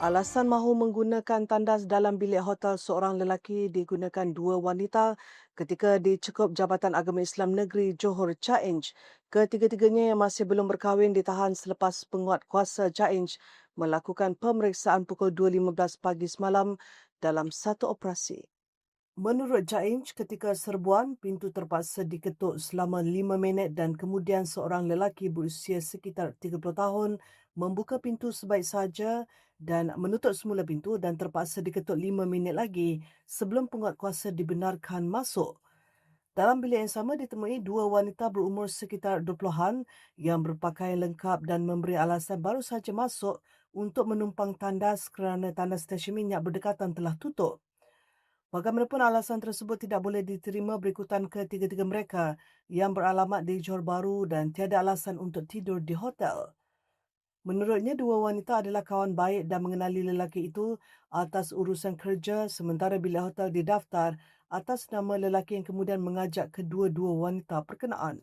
Alasan mahu menggunakan tandas dalam bilik hotel seorang lelaki digunakan dua wanita ketika dicekup Jabatan Agama Islam Negeri Johor Challenge. Ketiga-tiganya yang masih belum berkahwin ditahan selepas penguat kuasa Challenge melakukan pemeriksaan pukul 2.15 pagi semalam dalam satu operasi. Menurut Jainj, ketika serbuan, pintu terpaksa diketuk selama lima minit dan kemudian seorang lelaki berusia sekitar 30 tahun membuka pintu sebaik sahaja dan menutup semula pintu dan terpaksa diketuk lima minit lagi sebelum penguatkuasa dibenarkan masuk. Dalam bilik yang sama ditemui dua wanita berumur sekitar 20-an yang berpakaian lengkap dan memberi alasan baru sahaja masuk untuk menumpang tandas kerana tandas stesen minyak berdekatan telah tutup. Bagaimanapun alasan tersebut tidak boleh diterima berikutan ketiga-tiga mereka yang beralamat di Johor Bahru dan tiada alasan untuk tidur di hotel. Menurutnya, dua wanita adalah kawan baik dan mengenali lelaki itu atas urusan kerja sementara bilik hotel didaftar atas nama lelaki yang kemudian mengajak kedua-dua wanita perkenaan.